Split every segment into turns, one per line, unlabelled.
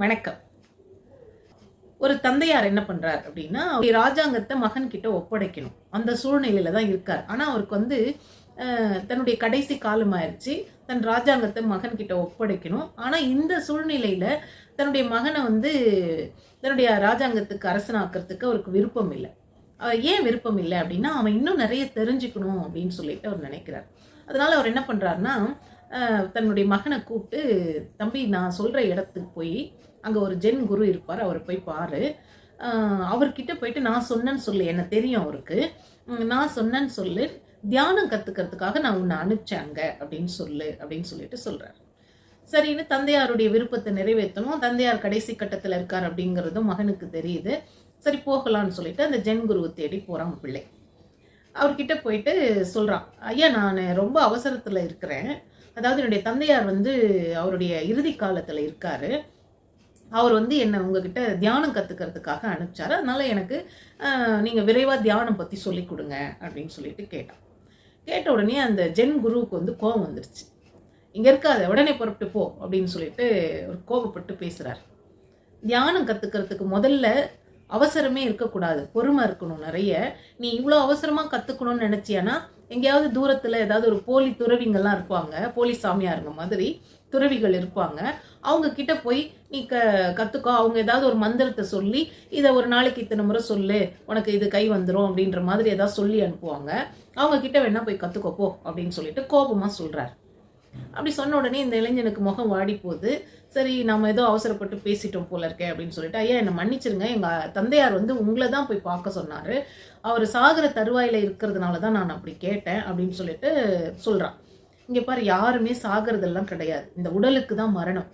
வணக்கம். ஒரு தந்தையார் என்ன பண்ணுறார் அப்படின்னா அவர் ராஜாங்கத்தை மகன் கிட்ட ஒப்படைக்கணும். அந்த சூழ்நிலையில தான் இருக்கார். ஆனால் அவருக்கு வந்து தன்னுடைய கடைசி காலம் ஆயிடுச்சு தன் ராஜாங்கத்தை மகன் கிட்ட ஒப்படைக்கணும். ஆனா இந்த சூழ்நிலையில தன்னுடைய மகனை வந்து தன்னுடைய ராஜாங்கத்துக்கு அரசனாக்கிறதுக்கு அவருக்கு விருப்பம் இல்லை. ஏன் விருப்பம் இல்லை அப்படின்னா அவன் இன்னும் நிறைய தெரிஞ்சுக்கணும் அப்படின்னு சொல்லிட்டு அவர் நினைக்கிறார். அதனால் அவர் என்ன பண்ணுறாருன்னா தன்னுடைய மகனை கூப்பிட்டு தம்பி நான் சொல்கிற இடத்துக்கு போய் அங்கே ஒரு ஜென் குரு இருப்பார் அவரை போய் பாரு. அவர்கிட்ட போயிட்டு நான் சொன்னேன்னு சொல்லு என்ன தெரியும் அவருக்கு. நான் சொன்னேன்னு சொல்லு. தியானம் கற்றுக்கிறதுக்காக நான் உன்னை அனுப்பிச்சேன் அங்கே அப்படின்னு சொல்லு அப்படின்னு சொல்லிட்டு சொல்கிறார் சரின்னு தந்தையாருடைய விருப்பத்தை நிறைவேற்றணும் தந்தையார் கடைசி கட்டத்தில் இருக்கார் அப்படிங்கிறதும் மகனுக்கு தெரியுது. சரி போகலான்னு சொல்லிட்டு அந்த ஜென் குருவை தேடி போகிறான் பிள்ளை. அவர்கிட்ட போயிட்டு சொல்கிறான் ஐயா நான் ரொம்ப அவசரத்தில் இருக்கிறேன். அதாவது என்னுடைய தந்தையார் வந்து அவருடைய இறுதி காலத்தில் இருக்காரு. அவர் வந்து என்னை உங்ககிட்ட தியானம் கற்றுக்கிறதுக்காக அனுப்பிச்சார். அதனால் எனக்கு நீங்கள் விரைவாக தியானம் பற்றி சொல்லி கொடுங்க அப்படின்னு சொல்லிட்டு கேட்டான். கேட்ட உடனே அந்த ஜென் குருவுக்கு வந்து கோபம் வந்துருச்சு. இங்கே இருக்காத உடனே புறப்பட்டு போ அப்படின்னு சொல்லிட்டு ஒரு கோபப்பட்டு பேசுகிறார் தியானம் கற்றுக்கிறதுக்கு முதல்ல அவசரமே இருக்கக்கூடாது. பொறுமை இருக்கணும் நிறைய. நீ இவ்வளோ அவசரமாக கற்றுக்கணும்னு நினச்சியானா எங்கேயாவது தூரத்தில் ஏதாவது ஒரு போலி துறவிங்கள்லாம் இருப்பாங்க போலி சாமியாருங்க மாதிரி துறவிகள் இருப்பாங்க. அவங்க கிட்ட போய் நீ க கற்றுக்கோ அவங்க ஏதாவது ஒரு மந்திரத்தை சொல்லி இதை ஒரு நாளைக்கு இத்தனை முறை சொல்லு உனக்கு இது கை வந்துடும் அப்படின்ற மாதிரி ஏதாவது சொல்லி அனுப்புவாங்க. அவங்க கிட்ட வேணா போய் கற்றுக்கோ போ அப்படின்னு சொல்லிட்டு கோபமாக சொல்கிறார் அப்படி சொன்ன உடனே இந்த இளைஞனுக்கு முகம் வாடி போகுது சரி நம்ம ஏதோ அவசரப்பட்டு பேசிட்டோம் போல இருக்கே அப்படின்னு சொல்லிட்டு ஐயா என்னை மன்னிச்சிருங்க. எங்கள் தந்தையார் வந்து உங்களை தான் போய் பார்க்க சொன்னார். அவர் சாகர தருவாயில் இருக்கிறதுனால தான் நான் அப்படி கேட்டேன் அப்படின்னு சொல்லிட்டு சொல்கிறான் இங்கே பாரு யாருமே சாகிறதெல்லாம் கிடையாது. இந்த உடலுக்கு தான் மரணம்.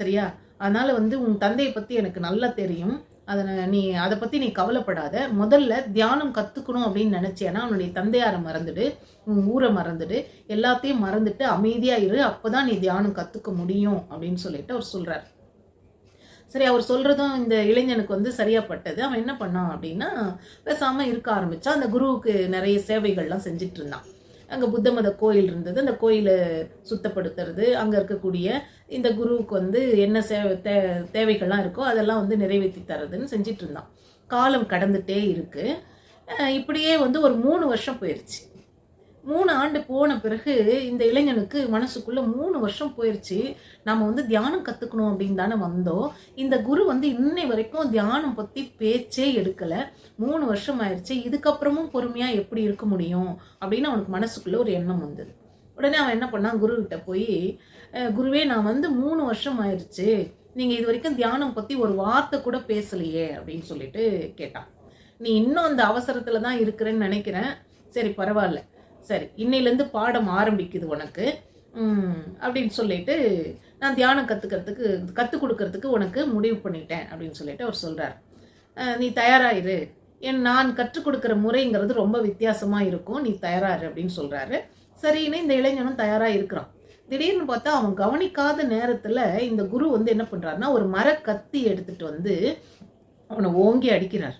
சரியா? அதனால் வந்து உன் தந்தையை பற்றி எனக்கு நல்லா தெரியும். அதை நீ அதை பற்றி நீ கவலைப்படாத. முதல்ல தியானம் கற்றுக்கணும் அப்படின்னு நினச்சேன்னா அவனுடைய தந்தையாரை மறந்துடு உன் ஊரை மறந்துடு எல்லாத்தையும் மறந்துட்டு அமைதியாக இரு அப்போ தான் நீ தியானம் கற்றுக்க முடியும் அப்படின்னு சொல்லிட்டு அவர் சொல்கிறார் சரி அவர் சொல்கிறதும் இந்த இளைஞனுக்கு வந்து சரியாப்பட்டது அவன் என்ன பண்ணான் அப்படின்னா பேசாமல் இருக்க ஆரம்பித்தான் அந்த குருவுக்கு நிறைய சேவைகள்லாம் செஞ்சுட்டு இருந்தான். அங்கே புத்த மத கோயில் இருந்தது. அந்த கோயிலை சுத்தப்படுத்துறது. அங்கே இருக்கக்கூடிய இந்த குருவுக்கு வந்து என்ன சேவை தே தேவைகள்லாம் இருக்கோ அதெல்லாம் வந்து நிறைவேற்றி தரதுன்னு செஞ்சிட்டு இருந்தான். காலம் கடந்துட்டே இருக்குது இப்படியே வந்து ஒரு மூணு வருஷம் போயிடுச்சு மூணு ஆண்டு போன பிறகு இந்த இளைஞனுக்கு மனசுக்குள்ளே மூணு வருஷம் போயிடுச்சு நம்ம வந்து தியானம் கற்றுக்கணும் அப்படின்னு தானே வந்தோம். இந்த குரு வந்து இன்னை வரைக்கும் தியானம் பற்றி பேச்சே எடுக்கலை. மூணு வருஷம் ஆயிடுச்சு இதுக்கப்புறமும் பொறுமையாக எப்படி இருக்க முடியும் அப்படின்னு அவனுக்கு மனசுக்குள்ளே ஒரு எண்ணம் வந்தது. உடனே அவன் என்ன பண்ணான்? குருக்கிட்ட போய் குருவே நான் வந்து மூணு வருஷம் ஆயிடுச்சு நீங்கள் இது வரைக்கும் தியானம் பற்றி ஒரு வார்த்தை கூட பேசலையே அப்படின்னு சொல்லிட்டு கேட்டான். நீ இன்னும் அந்த அவசரத்தில் தான் இருக்கிறேன்னு நினைக்கிறேன். சரி பரவாயில்ல. சரி இன்னையிலேருந்து பாடம் ஆரம்பிக்குது உனக்கு. அப்படின்னு சொல்லிட்டு நான் தியானம் கற்றுக்கிறதுக்கு கற்றுக் கொடுக்கறதுக்கு உனக்கு முடிவு பண்ணிட்டேன் அப்படின்னு சொல்லிட்டு அவர் சொல்கிறார் நீ தயாராயிரு என் நான் கற்றுக் கொடுக்குற முறைங்கிறது ரொம்ப வித்தியாசமாக இருக்கும். நீ தயாராரு அப்படின்னு சொல்கிறாரு சரின்னு இந்த இளைஞனும் தயாராக இருக்கிறான். திடீர்னு பார்த்தா அவன் கவனிக்காத நேரத்தில் இந்த குரு வந்து என்ன பண்ணுறாருன்னா ஒரு மர கத்தி எடுத்துகிட்டு வந்து அவனை ஓங்கி அடிக்கிறார்.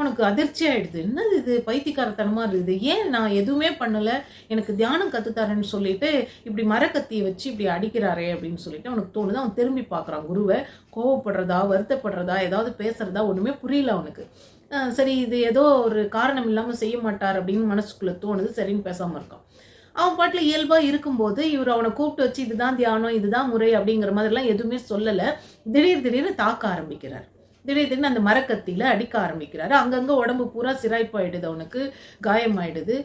உனக்கு அதிர்ச்சி ஆயிடுது. என்னது இது? பைத்தியக்காரத்தனமா இருக்குது. ஏன் நான் எதுவுமே பண்ணல? எனக்கு தியானம் கத்துத்தாரேன்னு சொல்லிட்டு இப்படி மரக்கத்தியை வச்சு இப்படி அடிக்கிறாரே அப்படின்னு சொல்லிட்டு அவனுக்கு தோணுது? அவன் திரும்பி பார்க்குறான். குருவை கோவப்படுறதா வருத்தப்படுறதா ஏதாவது பேசுறதா ஒன்றுமே புரியல அவனுக்கு. சரி இது ஏதோ ஒரு காரணம் இல்லாமல் செய்ய மாட்டார் அப்படின்னு மனசுக்குள்ளே தோணுது. சரின்னு பேசாமல் இருக்கான். அவன் பாட்டில் இயல்பாக இருக்கும்போது இவர் அவனை கூப்பிட்டு வச்சு இதுதான் தியானம் இதுதான் முறை அப்படிங்கிற மாதிரிலாம் எதுவுமே சொல்லலை. திடீர் திடீர்னு தாக்க ஆரம்பிக்கிறார். திடீர்னு அந்த மரக்கத்தியில் அடிக்க ஆரம்பிக்கிறாரு. அங்கங்கே உடம்பு பூரா சிராய்ப்பாயிடுது அவனுக்கு காயமாயிடுது.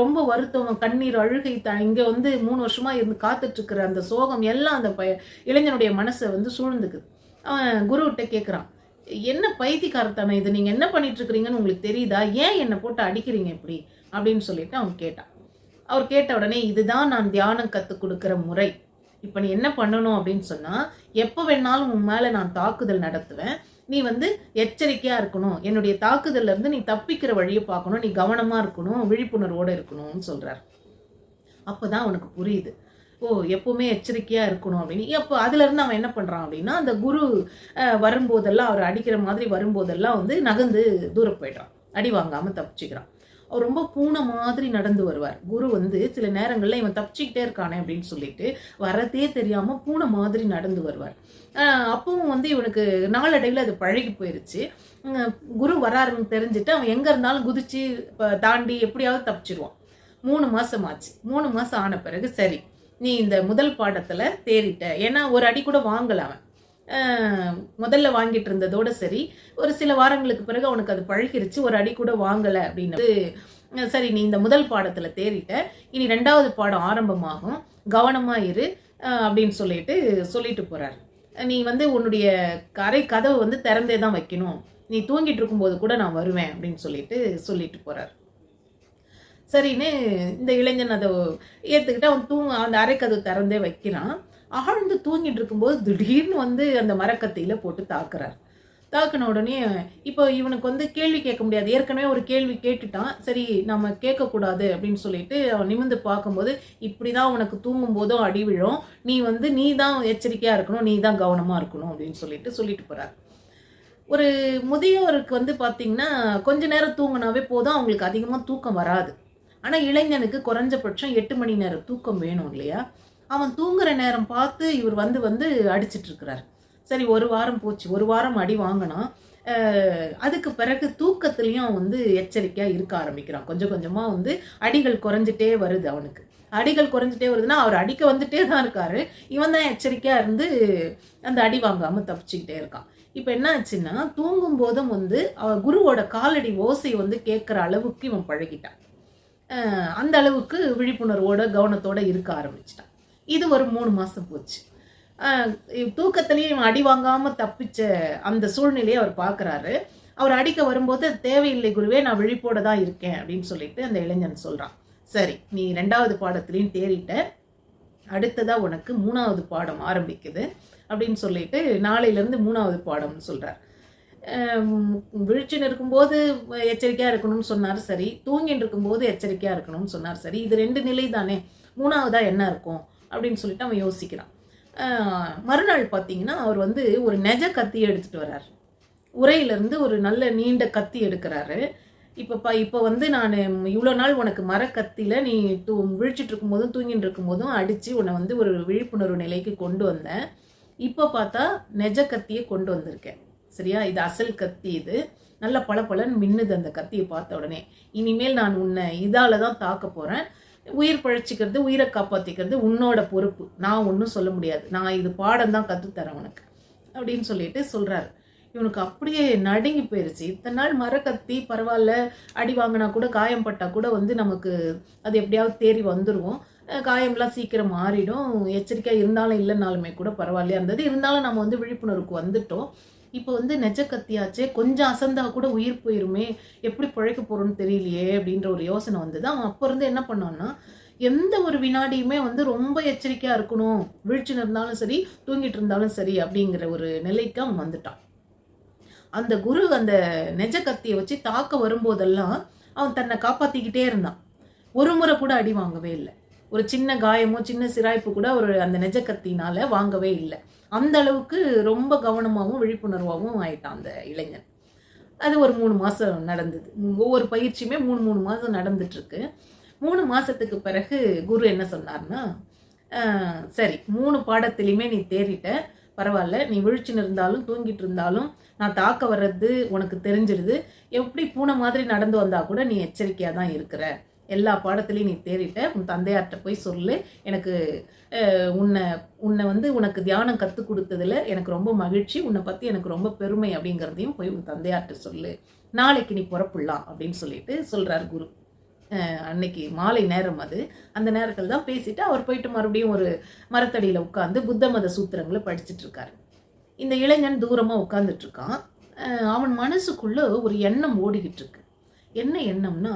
ரொம்ப வருத்தம் கண்ணீர் அழுகை த இங்கே வந்து மூணு வருஷமா இருந்து காத்துட்ருக்கிற அந்த சோகம் எல்லாம் அந்த பய இளைஞனுடைய மனசை வந்து சூழ்ந்துக்குது. அவன் குருவிட்ட கேட்குறான் என்ன பைத்தியக்காரத்தனம் இது? நீங்கள் என்ன பண்ணிட்டுருக்கிறீங்கன்னு உங்களுக்கு தெரியுதா? ஏன் என்னை போட்டு அடிக்கிறீங்க இப்படி? அப்படின்னு சொல்லிட்டு அவன் கேட்டான். அவர் கேட்ட உடனே இதுதான் நான் தியானம் கற்றுக் கொடுக்குற முறை. இப்போ நீ என்ன பண்ணணும்? அப்படின்னு சொன்னால் எப்போ வேணாலும் உன் மேலே நான் தாக்குதல் நடத்துவேன். நீ வந்து எச்சரிக்கையாக இருக்கணும். என்னுடைய தாக்குதல்லேருந்து நீ தப்பிக்கிற வழியை பார்க்கணும். நீ கவனமாக இருக்கணும். விழிப்புணர்வோடு இருக்கணும்னு சொல்கிறார் அப்போ தான் அவனுக்கு புரியுது. ஓ எப்பவுமே எச்சரிக்கையாக இருக்கணும் அப்படின்னு. எப்போ அதுலேருந்து அவன் என்ன பண்ணுறான் அப்படின்னா அந்த குரு வரும்போதெல்லாம் அவர் அடிக்கிற மாதிரி வரும்போதெல்லாம் வந்து நகர்ந்து தூரம் போயிடுறான். அடி வாங்காமல் தப்பிச்சுக்கிறான். அவர் ரொம்ப பூனை மாதிரி நடந்து வருவார். குரு வந்து சில நேரங்களில் இவன் தப்பிச்சுக்கிட்டே இருக்கானே அப்படின்னு சொல்லிட்டு வரதே தெரியாமல் பூனை மாதிரி நடந்து வருவார். அப்பவும் வந்து இவனுக்கு நாளடைவில் அது பழகி போயிருச்சு. குரு வராருன்னு தெரிஞ்சுட்டு அவன் எங்கே இருந்தாலும் குதிச்சு தாண்டி எப்படியாவது தப்பிச்சிருவான். மூணு மாதம் ஆச்சு. மூணு மாதம் ஆன பிறகு சரி நீ இந்த முதல் பாடத்தில் தேறிட்ட. ஏன்னா ஒரு அடி கூட வாங்கல அவன். முதல்ல வாங்கிட்டு இருந்ததோட சரி ஒரு சில வாரங்களுக்கு பிறகு அவனுக்கு அது பழகிருச்சு ஒரு அடி கூட வாங்கலை அப்படின்னு. சரி நீ இந்த முதல் பாடத்தில் தேறிட்ட இனி ரெண்டாவது பாடம் ஆரம்பமாகும் கவனமாக இரு அப்படின்னு சொல்லிட்டு சொல்லிட்டு போகிறார் நீ வந்து உன்னுடைய கரை கதவை வந்து திறந்தே தான் வைக்கணும். நீ தூங்கிட்டு இருக்கும்போது கூட நான் வருவேன் அப்படின்னு சொல்லிட்டு சொல்லிட்டு போகிறார் சரின்னு இந்த இளைஞன் அதை ஏற்றுக்கிட்டு அவன் தூங்க அந்த அரைக்கதவு திறந்தே வைக்கிறான். ஆழ்ந்து தூங்கிட்டு இருக்கும்போது திடீர்னு வந்து அந்த மரக்கத்தியில் போட்டு தாக்குறார். தாக்குன உடனே இப்போ இவனுக்கு வந்து கேள்வி கேட்க முடியாது. ஏற்கனவே ஒரு கேள்வி கேட்டுட்டான். சரி நம்ம கேட்கக்கூடாது அப்படின்னு சொல்லிட்டு அவன் நிமிந்து பார்க்கும்போது இப்படி தான் உனக்கு தூங்கும் போதும் அடி விழும். நீ வந்து நீ தான் எச்சரிக்கையாக இருக்கணும். நீ தான் கவனமாக இருக்கணும் அப்படின்னு சொல்லிட்டு சொல்லிட்டு போகிறார் ஒரு முதியோருக்கு வந்து பார்த்தீங்கன்னா கொஞ்ச நேரம் தூங்கினாவே போதும். அவங்களுக்கு அதிகமாக தூக்கம் வராது. ஆனால் இளைஞனுக்கு குறைஞ்சபட்சம் எட்டு மணி நேரம் தூக்கம் வேணும் இல்லையா? அவன் தூங்குற நேரம் பார்த்து இவர் வந்து வந்து அடிச்சிட்ருக்கிறார் சரி ஒரு வாரம் போச்சு. ஒரு வாரம் அடி வாங்கினான் அதுக்கு பிறகு தூக்கத்துலேயும் அவன் வந்து எச்சரிக்கையாக இருக்க ஆரம்பிக்கிறான். கொஞ்சம் கொஞ்சமாக வந்து அடிகள் குறைஞ்சிட்டே வருது அவனுக்கு. அடிகள் குறைஞ்சிட்டே வருதுன்னா அவர் அடிக்க வந்துட்டே தான் இருக்காரு. இவன் தான் எச்சரிக்கையாக இருந்து அந்த அடி வாங்காமல் தப்பிச்சுக்கிட்டே இருக்கான். இப்போ என்ன ஆச்சுன்னா தூங்கும் போதும் வந்து அவ குருவோட காலடி ஓசை வந்து கேட்குற அளவுக்கு இவன் பழகிட்டான். அந்த அளவுக்கு விழிப்புணர்வோட கவனத்தோட இருக்க ஆரம்பிச்சிட்டான். இது ஒரு மூணு மாதம் போச்சு. அஹ் தூக்கத்திலேயே இவன் அடி வாங்காமல் தப்பிச்ச அந்த சூழ்நிலையை அவர் பார்க்குறாரு. அவர் அடிக்க வரும்போது தேவையில்லை குருவே நான் விழிப்போட தான் இருக்கேன் அப்படின்னு சொல்லிட்டு அந்த இளைஞன் சொல்கிறான் சரி நீ ரெண்டாவது பாடத்துலேயும் தேறிட்ட. அடுத்ததாக உனக்கு மூணாவது பாடம் ஆரம்பிக்குது அப்படின்னு சொல்லிட்டு நாளையிலேருந்து மூணாவது பாடம்னு சொல்கிறார் விழிச்சுன்னு இருக்கும்போது எச்சரிக்கையாக இருக்கணும்னு சொன்னார். சரி தூங்கின்னு இருக்கும்போது எச்சரிக்கையாக இருக்கணும்னு சொன்னார். சரி இது ரெண்டு நிலை தானே மூணாவதாக என்ன இருக்கும்? அப்படின்னு சொல்லிட்டு அவன் யோசிக்கிறான். மறுநாள் பார்த்தீங்கன்னா அவர் வந்து ஒரு நெஜ கத்தி எடுத்துட்டு வர்றார். உரையிலேருந்து ஒரு நல்ல நீண்ட கத்தி எடுக்கிறாரு. இப்போ ப இப்போ வந்து நான் இவ்வளோ நாள் உனக்கு மரக்கத்தியில் நீ தூ விழிச்சிட்டு இருக்கும்போதும் தூங்கிட்டு இருக்கும்போதும் அடித்து உன்னை வந்து ஒரு விழிப்புணர்வு நிலைக்கு கொண்டு வந்தேன். இப்போ பார்த்தா நெஜ கத்தியை கொண்டு வந்திருக்கேன். சரியா? இது அசல் கத்தி இது. நல்ல பளபளன்னு மின்னுது அந்த கத்தியை பார்த்த உடனே. இனிமேல் நான் உன்னை இதால் தான் தாக்க போகிறேன் உயிர் பழிச்சிக்கிறது உயிரை காப்பாற்றிக்கிறது உன்னோட பொறுப்பு. நான் ஒன்றும் சொல்ல முடியாது. நான் இது பாடம் தான் கற்றுத்தரேன் உனக்கு. அப்படின்னு சொல்லிட்டு சொல்கிறாரு இவனுக்கு அப்படியே நடுங்கி போயிருச்சு. இத்தனை நாள் மரக்கத்தி பரவாயில்ல. அடி வாங்கினா கூட காயம் பட்டால் கூட வந்து நமக்கு அது எப்படியாவது தேறி வந்துடுவோம் காயம்லாம் சீக்கிரம் மாறிடும். எச்சரிக்கையாக இருந்தாலும் இல்லைனாலுமே கூட பரவாயில்லையா இருந்தது. இருந்தாலும் நம்ம வந்து விழிப்புணர்வுக்கு வந்துட்டோம். இப்போ வந்து நெஜ கத்தியாச்சே கொஞ்சம் அசந்தா கூட உயிர் போயிருமே எப்படி பிழைக்க போகிறோன்னு தெரியலையே அப்படின்ற ஒரு யோசனை வந்தது. அவன் அப்போ இருந்து என்ன பண்ணான்னா எந்த ஒரு வினாடியுமே வந்து ரொம்ப எச்சரிக்கையாக இருக்கணும் விழிச்சுன்னு இருந்தாலும் சரி தூங்கிட்டு இருந்தாலும் சரி அப்படிங்கிற ஒரு நிலைக்கு அவன் வந்துட்டான். அந்த குரு அந்த நெஜ கத்தியை வச்சு தாக்க வரும்போதெல்லாம் அவன் தன்னை காப்பாற்றிக்கிட்டே இருந்தான். ஒரு முறை கூட அடி வாங்கவே இல்லை. ஒரு சின்ன காயமோ சின்ன சிராய்ப்பு கூட ஒரு அந்த நெஜ கத்தினால வாங்கவே இல்லை. அந்த அளவுக்கு ரொம்ப கவனமாகவும் விழிப்புணர்வாகவும் ஆயிட்டான் அந்த இளைஞன். அது ஒரு மூணு மாதம் நடந்தது. ஒவ்வொரு பயிற்சியுமே மூணு மூணு மாதம் நடந்துட்டுருக்கு. மூணு மாதத்துக்கு பிறகு குரு என்ன சொன்னார்னா சரி மூணு பாடத்திலையுமே நீ தேறிட்ட. பரவாயில்ல நீ விழிச்சுன்னு இருந்தாலும் தூங்கிட்டு இருந்தாலும் நான் தாக்க வர்றது உனக்கு தெரிஞ்சிடுது எப்படி பூனை மாதிரி நடந்து வந்தால் கூட நீ எச்சரிக்கையாக தான் இருக்கிற? எல்லா பாடத்துலையும் நீ தேறிட்ட உன் தந்தையார்கிட்ட போய் சொல்லு. எனக்கு உன்னை உன்னை வந்து உனக்கு தியானம் கற்றுக் கொடுத்ததில் எனக்கு ரொம்ப மகிழ்ச்சி. உன்னை பற்றி எனக்கு ரொம்ப பெருமை அப்படிங்கிறதையும் போய் உன் தந்தையார்கிட்ட சொல்லு. நாளைக்கு நீ புறப்படலாம் அப்படின்னு சொல்லிட்டு சொல்கிறார் குரு. அன்னைக்கு மாலை நேரம் அது. அந்த நேரத்தில் தான் பேசிட்டு அவர் போயிட்டு மறுபடியும் ஒரு மரத்தடியில் உட்காந்து புத்த மத சூத்திரங்களை படிச்சுட்டு இருக்காரு. இந்த இளைஞன் தூரமாக உட்காந்துட்டு இருக்கான். அவன் மனசுக்குள்ளே ஒரு எண்ணம் ஓடிக்கிட்டு இருக்கு. என்ன எண்ணம்னா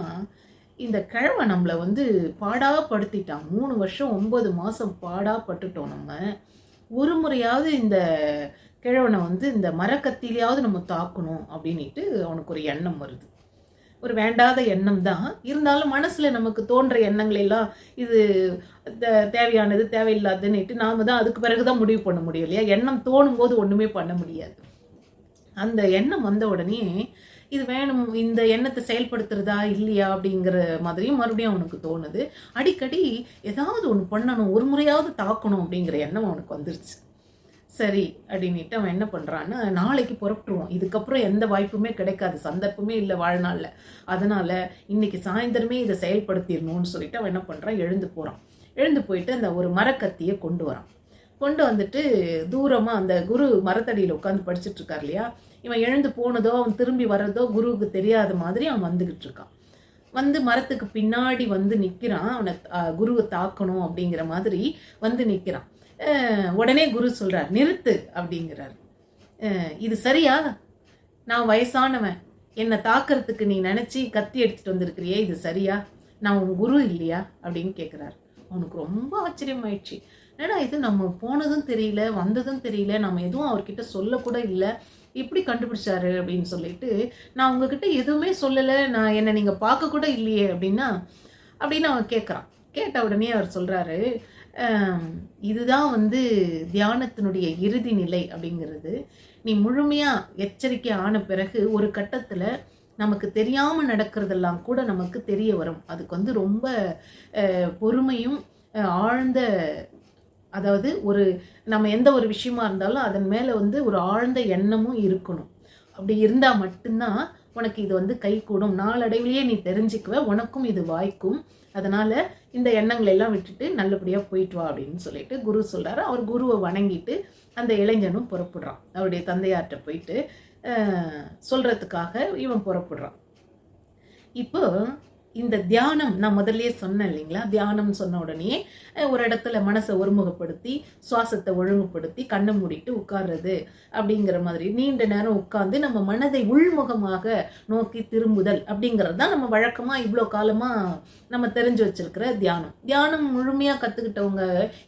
இந்த கிழமை நம்மளை வந்து பாடாப்படுத்திட்டான். மூணு வருஷம் ஒன்பது மாதம் பாடாப்பட்டுட்டோம் நம்ம. ஒரு முறையாவது இந்த கிழவனை வந்து இந்த மரக்கத்திலையாவது நம்ம தாக்கணும் அப்படின்ட்டு அவனுக்கு ஒரு எண்ணம் வருது. ஒரு வேண்டாத எண்ணம் தான். இருந்தாலும் மனசில் நமக்கு தோன்ற எண்ணங்கள் எல்லாம் இது தேவையானது தேவையில்லாதுன்னுட்டு நாம தான் அதுக்கு பிறகு தான் முடிவு பண்ண முடியும் இல்லையா? எண்ணம் தோணும் போது ஒன்றுமே பண்ண முடியாது. அந்த எண்ணம் வந்த உடனே இது வேணும் இந்த எண்ணத்தை செயல்படுத்துறதா இல்லையா அப்படிங்கிற மாதிரியும் மறுபடியும் அவனுக்கு தோணுது. அடிக்கடி ஏதாவது ஒன்று பண்ணணும் ஒரு முறையாவது தாக்கணும் அப்படிங்கிற எண்ணம் அவனுக்கு வந்துருச்சு. சரி அப்படின்ட்டு அவன் என்ன பண்ணுறான்னு நாளைக்கு புறப்பட்டுருவான். இதுக்கப்புறம் எந்த வாய்ப்புமே கிடைக்காது சந்தர்ப்பமே இல்லை வாழ்நாளில். அதனால் இன்னைக்கு சாயந்தரமே இதை செயல்படுத்திடணும்னு சொல்லிட்டு அவன் என்ன பண்ணுறான் எழுந்து போகிறான் எழுந்து போயிட்டு அந்த ஒரு மரக்கத்தியை கொண்டு வரான். கொண்டு வந்துட்டு தூரமாக அந்த குரு மரத்தடியில் உட்காந்து படிச்சுட்டு இருக்கார் இல்லையா? இவன் எழுந்து போனதோ அவன் திரும்பி வர்றதோ குருவுக்கு தெரியாத மாதிரி அவன் வந்துக்கிட்டு இருக்கான் வந்து மரத்துக்கு பின்னாடி வந்து நிற்கிறான் அவனை குருவை தாக்கணும் அப்படிங்கிற மாதிரி வந்து நிற்கிறான் உடனே குரு சொல்கிறார் நிறுத்து அப்படிங்கிறார். இது சரியா? நான் வயசானவன். என்னை தாக்கிறதுக்கு நீ நினச்சி கத்தி எடுத்துகிட்டு வந்திருக்கிறியே இது சரியா? நான் உன் குரு இல்லையா? அப்படின்னு கேட்குறாரு அவனுக்கு ரொம்ப ஆச்சரியமாயிடுச்சு. ஏன்னா இது? நம்ம போனதும் தெரியல வந்ததும் தெரியல நம்ம எதுவும் அவர்கிட்ட சொல்லக்கூட இல்லை. இப்படி கண்டுபிடிச்சாரு அப்படின்னு சொல்லிட்டு நான் உங்ககிட்ட எதுவுமே சொல்லலை நான் என்னை நீங்கள் பார்க்க கூட இல்லையே அப்படின்னா அப்படின்னு அவன் கேட்குறான் கேட்ட உடனே அவர் சொல்கிறாரு இதுதான் வந்து தியானத்தினுடைய இறுதி நிலை அப்படிங்கிறது. நீ முழுமையாக எச்சரிக்கை ஆன பிறகு ஒரு கட்டத்தில் நமக்கு தெரியாமல் நடக்கிறதெல்லாம் கூட நமக்கு தெரிய வரும். அதுக்கு வந்து ரொம்ப பொறுமையும் ஆழ்ந்த அதாவது ஒரு நம்ம எந்த ஒரு விஷயமா இருந்தாலும் அதன் மேலே வந்து ஒரு ஆழ்ந்த எண்ணமும் இருக்கணும். அப்படி இருந்தால் மட்டும்தான் உனக்கு இது வந்து கை கூடும். நாளடைவிலேயே நீ தெரிஞ்சுக்குவ உனக்கும் இது வாய்க்கும். அதனால் இந்த எண்ணங்களை எல்லாம் விட்டுட்டு நல்லபடியாக போயிட்டு வா அப்படின்னு சொல்லிட்டு குரு சொல்கிறாரு அவர் குருவை வணங்கிட்டு அந்த இளைஞனும் புறப்படுறான். அவருடைய தந்தையார்கிட்ட போயிட்டு சொல்கிறதுக்காக இவன் புறப்படுறான். இப்போ இந்த தியானம் நான் முதல்லயே சொன்னேன் இல்லைங்களா? தியானம் சொன்ன உடனே ஒரு இடத்துல மனசை ஒருமுகப்படுத்தி சுவாசத்தை ஒழுங்குபடுத்தி கண்ணை மூடிட்டு உட்கார்றது அப்படிங்கிற மாதிரி. நீண்ட நேரம் உட்கார்ந்து நம்ம மனதை உள்முகமாக நோக்கி திரும்புதல் அப்படிங்கிறது தான் நம்ம வழக்கமாக இவ்வளோ காலமாக நம்ம தெரிஞ்சு வச்சிருக்கிற தியானம். தியானம் முழுமையாக கற்றுக்கிட்டவங்க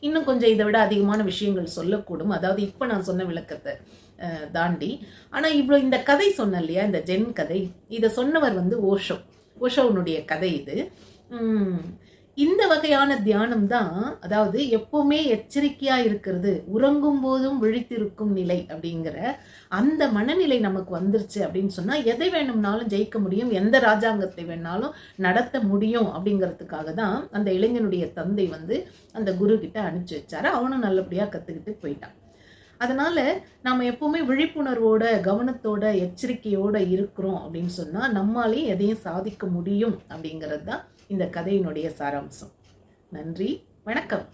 இன்னும் கொஞ்சம் இதை விட அதிகமான விஷயங்கள் சொல்லக்கூடும். அதாவது இப்போ நான் சொன்ன விளக்கத்தை தாண்டி. ஆனால் இவ்வளோ இந்த கதை சொன்னேன் இல்லையா? இந்த ஜென் கதை இதை சொன்னவர் வந்து ஓஷோ. ஓஷோனுடைய கதை இது. இந்த வகையான தியானம் தான் அதாவது எப்பவுமே எச்சரிக்கையா இருக்கிறது உறங்கும் போதும் விழித்திருக்கும் நிலை அப்படிங்கிற அந்த மனநிலை நமக்கு வந்துருச்சு அப்படின்னு சொன்னா எதை வேணும்னாலும் ஜெயிக்க முடியும் எந்த ராஜாங்கத்தை வேணாலும் நடத்த முடியும் அப்படிங்கிறதுக்காக தான் அந்த இளைஞனுடைய தந்தை வந்து அந்த குரு கிட்ட அனுப்பிச்சு வச்சாரு. அவனும் நல்லபடியா கத்துக்கிட்டு போயிட்டான். அதனால் நாம் எப்போவுமே விழிப்புணர்வோட கவனத்தோட எச்சரிக்கையோடு இருக்கிறோம் அப்படின்னு சொன்னால் நம்மாலே எதையும் சாதிக்க முடியும் அப்படிங்கிறது தான் இந்த கதையினுடைய சாராம்சம். நன்றி வணக்கம்.